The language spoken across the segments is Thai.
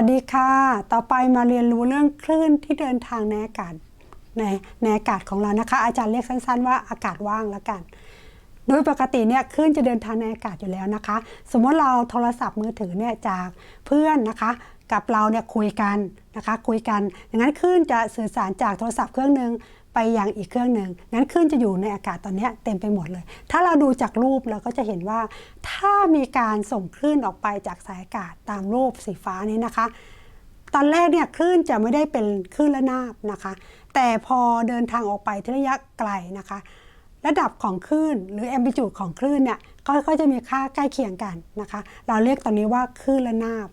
วัสดีค่ะ ต่อไปมาเรียนรู้เรื่องคลื่นที่เดินทางในอากาศในในอากาศของเรานะคะ อาจารย์เรียกสั้นๆ ว่าอากาศว่างแล้วกัน โดยปกติเนี่ยคลื่นจะเดินทางในอากาศอยู่แล้วนะคะ สมมติเราโทรศัพท์มือถือเนี่ยจากเพื่อนนะคะ กับเราเนี่ยคุยกันนะคะ คุยกันอย่างนั้นคลื่นจะสื่อสารจากโทรศัพท์เครื่องหนึ่ง ไปยังอีกเครื่องหนึ่งงั้นคลื่นจะอยู่ในอากาศตอนนี้เต็มไปหมดเลย ถ้าเราดูจากรูปเราก็จะเห็นว่า ถ้ามีการส่งคลื่นออกไปจากสายอากาศตามรูปสีฟ้านี้นะคะ ตอนแรกเนี่ยคลื่นจะไม่ได้เป็นคลื่นระนาบนะคะ แต่พอเดินทางออกไปที่ระยะไกลนะคะ ระดับของคลื่นหรือแอมพลิจูดของคลื่นเนี่ยก็ก็จะมีค่าใกล้เคียงกันนะคะ เราเรียกตอนนี้ว่าคลื่นระนาบ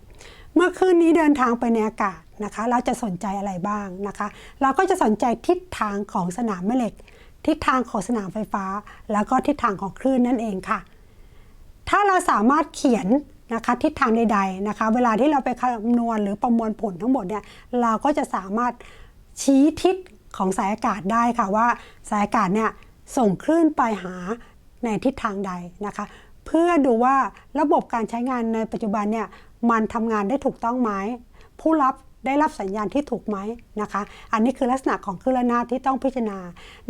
เมื่อคลื่นนี้เดินทางไปในอากาศนะคะ เราจะสนใจอะไรบ้างนะคะ เราก็จะสนใจทิศทางของสนามแม่เหล็ก ทิศทางของสนามไฟฟ้า แล้วก็ทิศทางของคลื่นนั่นเองค่ะ ถ้าเราสามารถเขียนนะคะทิศทางใดๆนะคะ เวลาที่เราไปคำนวณหรือประมวลผลทั้งหมดเนี่ยเราก็จะสามารถชี้ทิศของสายอากาศได้ค่ะว่าสายอากาศเนี่ยส่งคลื่นไปหาในทิศทางใดนะคะ เพื่อดูว่าระบบการใช้งานในปัจจุบันเนี่ย มันทำงานได้ถูกต้องไหมผู้รับได้รับสัญญาณที่ถูกไหมนะคะ อันนี้คือลักษณะของคลื่นระนาที่ต้องพิจารณา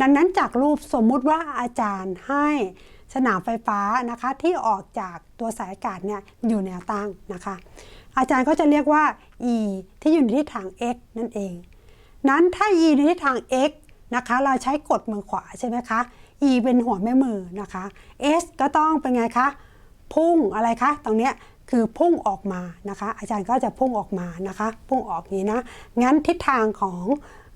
ดังนั้นจากรูปสมมุติว่าอาจารย์ให้สนามไฟฟ้านะคะที่ออกจากตัวสายอากาศเนี่ยอยู่แนวตั้งนะคะ อาจารย์ก็จะเรียกว่า e ที่อยู่ในทิศทาง x นั่นเอง นั้นถ้า e ในทิศทาง x นะคะ เราใช้กดมือขวาใช่ไหมคะ e เป็นหัวแม่มือนะคะ s ก็ต้องเป็นไงคะ พุ่งอะไรคะตรงเนี้ยคือพุ่งออกมานะคะ อาจารย์ก็จะพุ่งออกมานะคะ พุ่งออกนี้นะงั้นทิศทางของ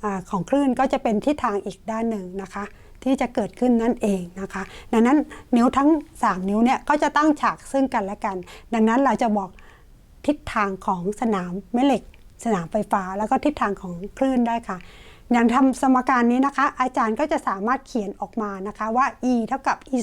อของคลื่นก็จะเป็นทิศทางอีกด้านหนึ่งนะคะ ที่จะเกิดขึ้นนั่นเองนะคะ ดังนั้นนิ้วทั้ง 3 นิ้วเนี่ยก็จะตั้งฉากซึ่งกันและกัน ดังนั้นเราจะบอกทิศทางของสนามแม่เหล็ก สนามไฟฟ้า แล้วก็ทิศทางของคลื่นได้ค่ะ อย่างทำสมการนี้นะคะ อาจารย์ก็จะสามารถเขียนออกมานะคะว่า e เท่ากับ e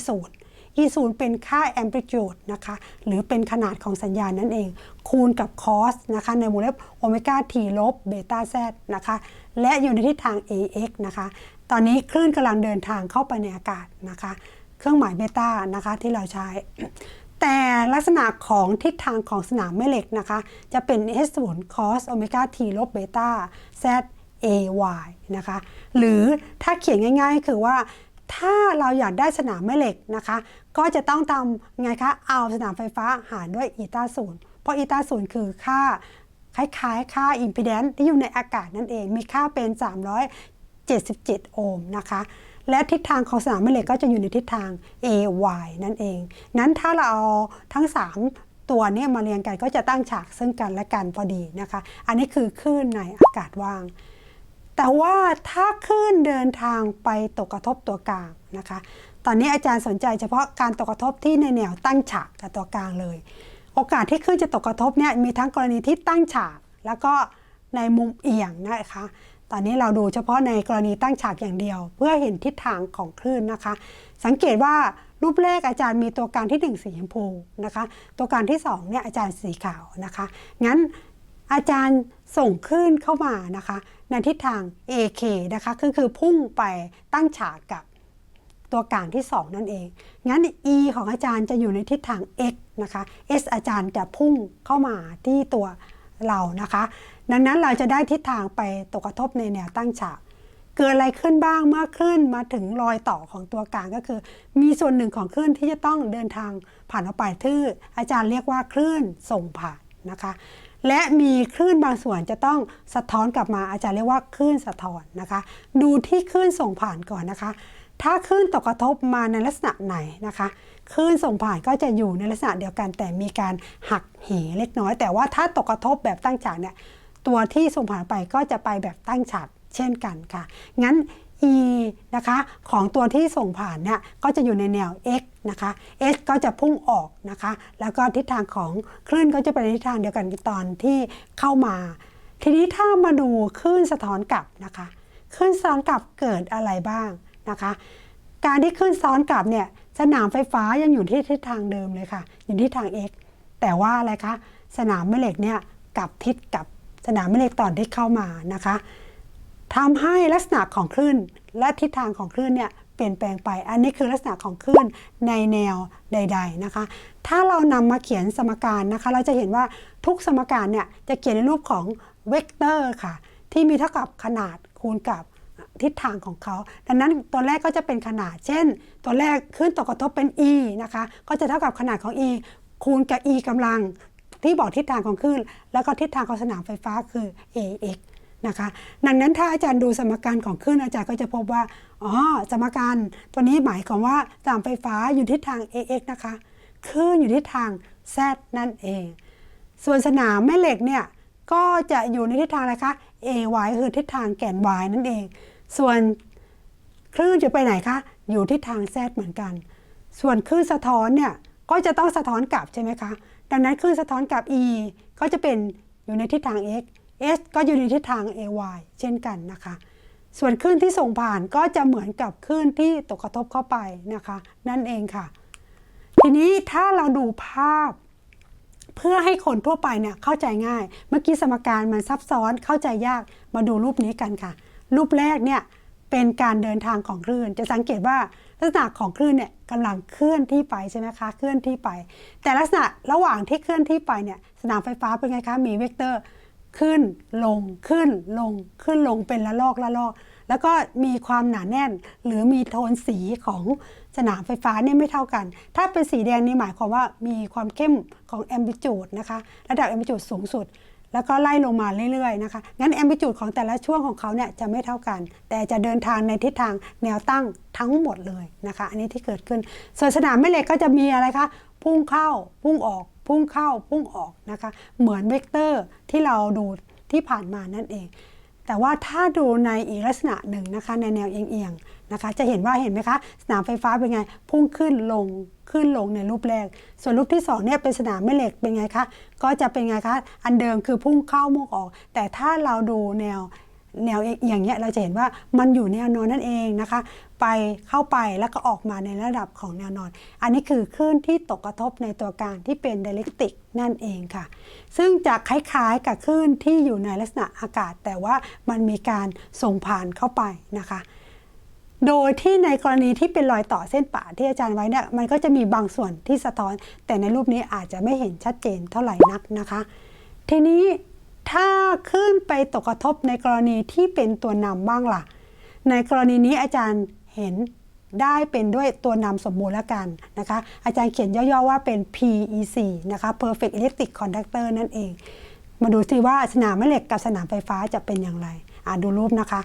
0 e 0เป็นค่า amplitude นะคะหรือเป็นขนาดของสัญญาณนั่นเอง คูณกับ cos นะคะในวงเล็บโอเมก้า t ลบเบต้า z นะคะและอยู่ในทิศทาง ax นะคะตอนนี้คลื่นกำลังเดินทางเข้าไปในอากาศนะคะเครื่องหมายเบต้านะคะที่เราใช้ แต่ลักษณะของทิศทางของสนามแม่เหล็กนะคะ จะเป็น s 0 cos โอเมก้า t ลบเบต้า z a y นะคะ หรือถ้าเขียนง่ายๆ คือว่า ถ้าเราอยากได้สนามแม่เหล็กนะคะ ก็จะต้องทำไงคะเอาสนามไฟฟ้าหารด้วยอีตาศูนย์เพราะอีตาศูนย์คือค่าคล้ายๆ ค่าอิมพีแดนซ์ที่อยู่ในอากาศนั่นเอง มีค่าเป็น 377 โอห์มนะคะและทิศทางของสนามแม่เหล็กก็จะอยู่ในทิศทาง AY นั่นเอง นั้นถ้าเราเอาทั้ง 3 ตัวนี้มาเรียงกันก็จะตั้งฉากซึ่งกันและกันพอดีนะคะ อันนี้คือคลื่นในอากาศว่าง แต่ว่าถ้าคลื่นเดินทางไปตกกระทบตัวกลางนะคะ ตอนนี้อาจารย์สนใจเฉพาะการตกกระทบที่ในแนวตั้งฉากกับตัวกลางเลย โอกาสที่คลื่นจะตกกระทบเนี่ยมีทั้งกรณีที่ตั้งฉาก แล้วก็ในมุมเอียงนะคะ ตอนนี้เราดูเฉพาะในกรณีตั้งฉากอย่างเดียว เพื่อเห็นทิศทางของคลื่นนะคะ สังเกตว่ารูปแรกอาจารย์มีตัวกลางที่ 1 สีชมพูนะคะ ตัวกลางที่2เนี่ยอาจารย์สีขาวนะคะ งั้นอาจารย์ ส่งคลื่นเข้ามานะคะ ในทิศทาง AK นะคะคือคือพุ่งไปตั้งฉากกับตัวกลางที่ 2 นั่นเอง งั้น E ของอาจารย์จะอยู่ในทิศทาง X นะคะ S อาจารย์จะพุ่งเข้ามาที่ตัวเรานะคะ ดังนั้นเราจะได้ทิศทางไปตกกระทบในแนวตั้งฉาก เกิดอะไรขึ้นบ้างเมื่อคลื่นมาถึงรอยต่อของตัวกลางก็คือ มีส่วนหนึ่งของคลื่นที่จะต้องเดินทางผ่านออกไปที่อาจารย์เรียกว่าคลื่นส่งผ่านนะคะ และมีคลื่นบางส่วนจะต้องสะท้อนกลับมาอาจารย์เรียกว่าคลื่นสะท้อนนะคะ ดูที่คลื่นส่งผ่านก่อนนะคะ ถ้าคลื่นตกกระทบมาในลักษณะไหนนะคะคลื่นส่งผ่านก็จะอยู่ในลักษณะเดียวกัน แต่มีการหักเหเล็กน้อย แต่ว่าถ้าตกกระทบแบบตั้งฉากเนี่ยตัวที่ส่งผ่านไปก็จะไปแบบตั้งฉากเช่นกันค่ะ งั้น e นะคะของตัวที่ส่งผ่านเนี่ยก็จะอยู่ในแนว x นะคะ s ก็จะพุ่งออกนะคะ แล้วก็ทิศทางของคลื่นก็จะไปในทิศทางเดียวกันตอนที่เข้ามา ทีนี้ถ้ามาดูคลื่นสะท้อนกลับนะคะคลื่นสะท้อนกลับเกิดอะไรบ้างนะคะ การที่คลื่นซ้อนกลับเนี่ยสนามไฟฟ้ายังอยู่ที่ทิศทางเดิมเลยค่ะ อยู่ที่ทาง x แต่ว่าอะไรคะสนามแม่เหล็กเนี่ยกลับทิศกับสนามแม่เหล็กตอนที่เข้ามานะคะ ทำให้ลักษณะของคลื่นและทิศทางของคลื่นเนี่ยเปลี่ยนแปลงไป อันนี้คือลักษณะของคลื่นในแนวใด ๆนะคะ ถ้าเรานำมาเขียนสมการนะคะ เราจะเห็นว่าทุกสมการเนี่ยจะเขียนในรูปของเวกเตอร์ค่ะ ที่มีเท่ากับขนาดคูณกับทิศทางของเขา ดังนั้นตัวแรกก็จะเป็นขนาด เช่น ตัวแรกคลื่นตกกระทบเป็น e นะคะ ก็จะเท่ากับขนาดของ e คูณกับ e กำลังที่บอกทิศทางของคลื่น แล้วก็ทิศทางของสนามไฟฟ้าคือ ax นะคะ ดังนั้นถ้าอาจารย์ดูสมการของคลื่นอาจารย์ก็จะพบว่า อ๋อ สมการตัวนี้หมายความว่าสามไฟฟ้าอยู่ทิศทาง ax นะคะ คลื่นอยู่ทิศทาง z นั่นเอง ส่วนสนามแม่เหล็กเนี่ย ก็จะอยู่ในทิศทางอะไรคะ ay คือทิศทางแก่น y นั่นเอง ส่วนคลื่นจะไปไหนคะ อยู่ทิศทาง z เหมือนกัน ส่วนคลื่นสะท้อนเนี่ย ก็จะต้องสะท้อนกลับใช่ไหมคะ ดังนั้นคลื่นสะท้อนกลับ e ก็จะเป็นอยู่ในทิศทาง x s ก็อยู่ในทิศทาง ay เช่นกันนะคะ ส่วนคลื่นที่ส่งผ่านก็จะเหมือนกับคลื่นที่ตกกระทบเข้าไปนะคะ นั่นเองค่ะ ทีนี้ถ้าเราดูภาพเพื่อให้คนทั่วไปเนี่ยเข้าใจง่าย เมื่อกี้สมการมันซับซ้อนเข้าใจยาก มาดูรูปนี้กันค่ะ รูปแรกเนี่ยเป็นการเดินทางของคลื่น จะสังเกตว่าลักษณะของคลื่นเนี่ยกำลังเคลื่อนที่ไปใช่ไหมคะ เคลื่อนที่ไป แต่ลักษณะระหว่างที่เคลื่อนที่ไปเนี่ยสนามไฟฟ้าเป็นไงคะ มีเวกเตอร์ ขึ้นลงขึ้นลงขึ้นลงเป็นละลอกละลอก แล้วก็มีความหนาแน่น หรือมีโทนสีของสนามไฟฟ้าเนี่ยไม่เท่ากัน ถ้าเป็นสีแดงนี่หมายความว่ามีความเข้มของแอมพลิจูดนะคะ ระดับแอมพลิจูดสูงสุด แล้วก็ไล่ลงมาเรื่อยๆนะคะ งั้นแอมพลิจูดของแต่ละช่วงของเขาเนี่ยจะไม่เท่ากัน แต่จะเดินทางในทิศทางแนวตั้งทั้งหมดเลยนะคะ อันนี้ที่เกิดขึ้น ส่วนสนามแม่เหล็กก็จะมีอะไรคะ พุ่งเข้า พุ่งออก พุ่งเข้าพุ่งออกนะคะ เหมือนเวกเตอร์ที่เราดูที่ผ่านมานั่นเอง แต่ว่าถ้าดูในอีกลักษณะหนึ่งนะคะ ในแนวเอียงๆนะคะ จะเห็นว่าเห็นไหมคะ สนามไฟฟ้าเป็นไง พุ่งขึ้นลงขึ้นลงในรูปแรก ส่วนรูปที่สองเนี่ยเป็นสนามแม่เหล็กเป็นไงคะ ก็จะเป็นไงคะ อันเดิมคือพุ่งเข้ามุ่งออก แต่ถ้าเราดูแนวแนวอย่างเงี้ยเราจะเห็นว่ามันอยู่แนวนอนนั่นเองนะคะ ไปเข้าไปแล้วก็ออกมาในระดับของแนวนอน อันนี้คือคลื่นที่ตกกระทบในตัวกลางที่เป็นไดเ e กติกนั่นเองค่ะ ซึ่งจะคล้ายๆกับคลื่นที่อยู่ในลักษณะอากาศ แต่ว่ามันมีการส่งผ่านเข้าไปนะคะ โดยที่ในกรณีที่เป็นรอยต่อเส้นป่าที่อาจารย์ไว้เนี่ยมันก็จะมีบางส่วนที่สะท้อน แต่ในรูปนี้อาจจะไม่เห็นชัดเจนเท่าไหร่นักนะคะ ทีนี้ถ้าขึ้นไปตกกระทบในกรณีที่เป็นตัวนำบ้างล่ะ ในกรณีนี้อาจารย์ เห็นได้เป็นด้วยตัวนำสมมูลแล้วกันนะคะ อาจารย์เขียนย่อๆว่าเป็น PEC นะคะ Perfect Electric Conductor นั่นเอง มาดูสิว่าสนามแม่เหล็กกับสนามไฟฟ้าจะเป็นอย่างไรอ่าดูรูปนะคะ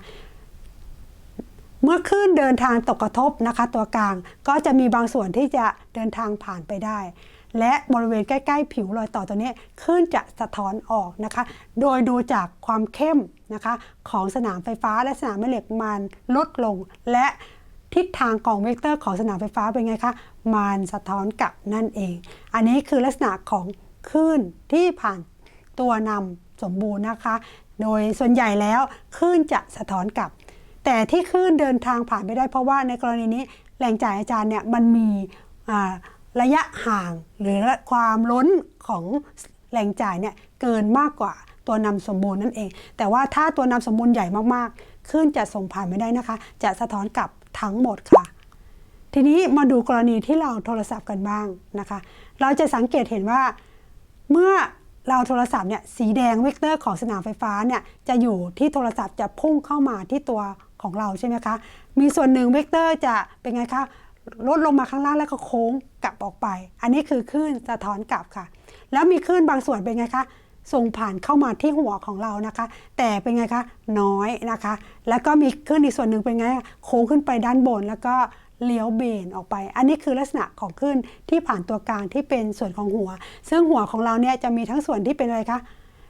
เมื่อคลื่นเดินทางตกกระทบนะคะ ตัวกลางก็จะมีบางส่วนที่จะเดินทางผ่านไปได้ และบริเวณใกล้ๆ ผิวรอยต่อตัวนี้คลื่นจะสะท้อนออกนะคะ โดยดูจากความเข้มนะคะของสนามไฟฟ้าและสนามแม่เหล็กมันลดลงและ ทิศทางของเวกเตอร์ของสนามไฟฟ้าเป็นไงคะมันสะท้อนกลับนั่นเอง อันนี้คือลักษณะของคลื่นที่ผ่านตัวนำสมบูรณ์นะคะ โดยส่วนใหญ่แล้วคลื่นจะสะท้อนกลับ แต่ที่คลื่นเดินทางผ่านไม่ได้เพราะว่าในกรณีนี้แหล่งจ่ายอาจารย์เนี่ยมันมีระยะห่างหรือความล้นของแหล่งจ่ายเนี่ยเกินมากกว่าตัวนำสมบูรณ์นั่นเอง แต่ว่าถ้าตัวนำสมบูรณ์ใหญ่มากๆคลื่นจะส่งผ่านไม่ได้นะคะ จะสะท้อนกลับ ทั้งหมดค่ะ ทีนี้มาดูกรณีที่เราโทรศัพท์กันบ้างนะคะ เราจะสังเกตเห็นว่าเมื่อเราโทรศัพท์เนี่ยสีแดงเวกเตอร์ของสนามไฟฟ้าเนี่ยจะอยู่ที่โทรศัพท์จะพุ่งเข้ามาที่ตัวของเราใช่ไหมคะ มีส่วนหนึ่งเวกเตอร์จะเป็นไงคะลดลงมาข้างล่างแล้วก็โค้งกลับออกไป อันนี้คือคลื่นสะท้อนกลับค่ะ แล้วมีคลื่นบางส่วนเป็นไงคะ ส่งผ่านเข้ามาที่หัวของเรานะคะ แต่เป็นไงคะน้อยนะคะ แล้วก็มีคลื่นอีกส่วนหนึ่งเป็นไงโค้งขึ้นไปด้านบนแล้วก็เลี้ยวเบนออกไป อันนี้คือลักษณะของคลื่นที่ผ่านตัวกลางที่เป็นส่วนของหัว ซึ่งหัวของเราเนี่ยจะมีทั้งส่วนที่เป็นอะไรคะ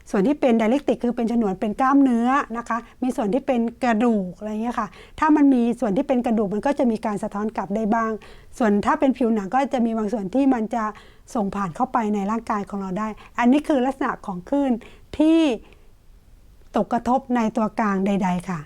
ส่วนที่เป็นไดเรกติกคือเป็นฉนวนเป็นกล้ามเนื้อนะคะ มีส่วนที่เป็นกระดูกอะไรเงี้ยค่ะ ถ้ามันมีส่วนที่เป็นกระดูกมันก็จะมีการสะท้อนกลับได้บ้าง ส่วนถ้าเป็นผิวหนังก็จะมีบางส่วนที่มันจะส่งผ่านเข้าไปในร่างกายของเราได้ อันนี้คือลักษณะของคลื่นที่ตกกระทบในตัวกลางใด ๆ ค่ะ